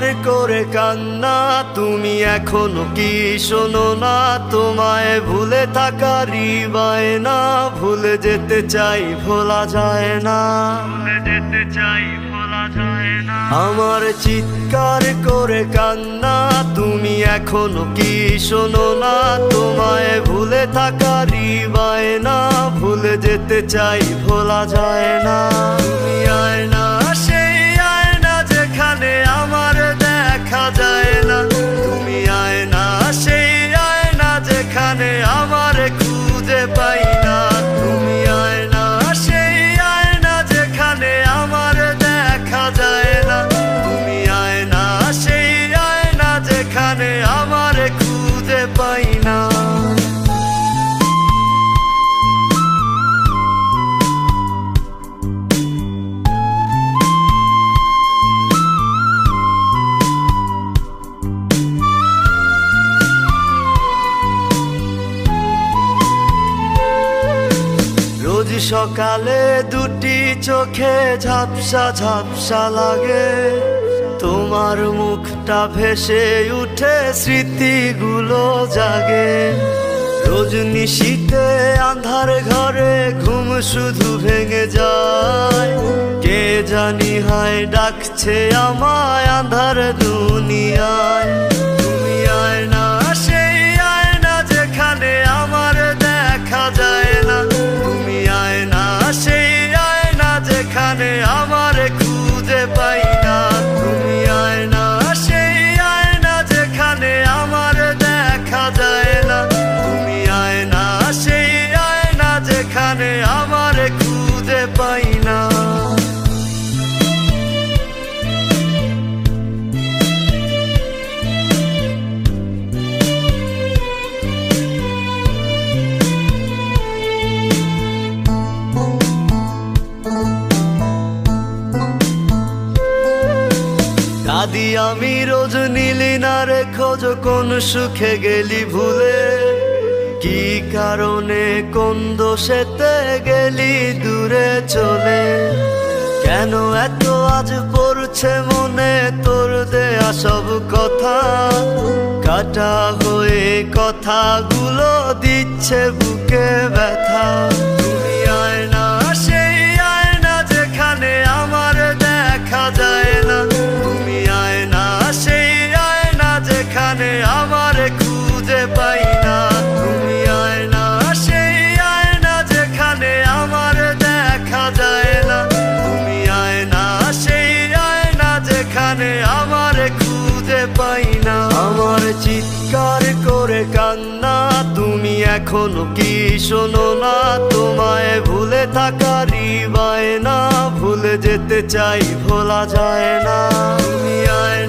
চিৎকার করে কান্না তুমি এখনও কি শোনো না? তোমায় ভুলে থাকা রিবায় না ভুলে যেতে চাই ভোলা যায় না। ভুলে যেতে চাই ভোলা যায় না। আমার চিৎকার করে কান্না তুমি এখনও কি শোনো না? তোমায় ভুলে থাকা রিবায় না ভুলে যেতে চাই ভোলা যায় না। তুমি আয় সকালে দুটি চোখে ঝাপসা ঝাপসা লাগে। তোমার মুখটা ভেসে উঠে, স্মৃতিগুলো জাগে। রোজ নিশীতে আন্ধার ঘরে ঘুম শুধু ভেঙে যায়। কে জানি হায়, ডাকছে আমায় আন্ধার দুনিয়ায়। তুমি দাদি, আমি রোজ নীলি না রে খোঁজ কোন সুখে গেলি ভুলে? কি কারণে, কোন দোষেতে গেলি দূরে চলে? কেন এত আজ পড়ছে মনে তোর দেয়া সব কথা? কাটা হয়ে কথাগুলো দিচ্ছে বুকে ব্যথা। পাই না আমার চিৎকার করে কান্না, তুমি এখনও কি শোনো না? তোমায় ভুলে থাকা রিবায় না ভুলে যেতে চাই, ভোলা যায় না। তুমি আয়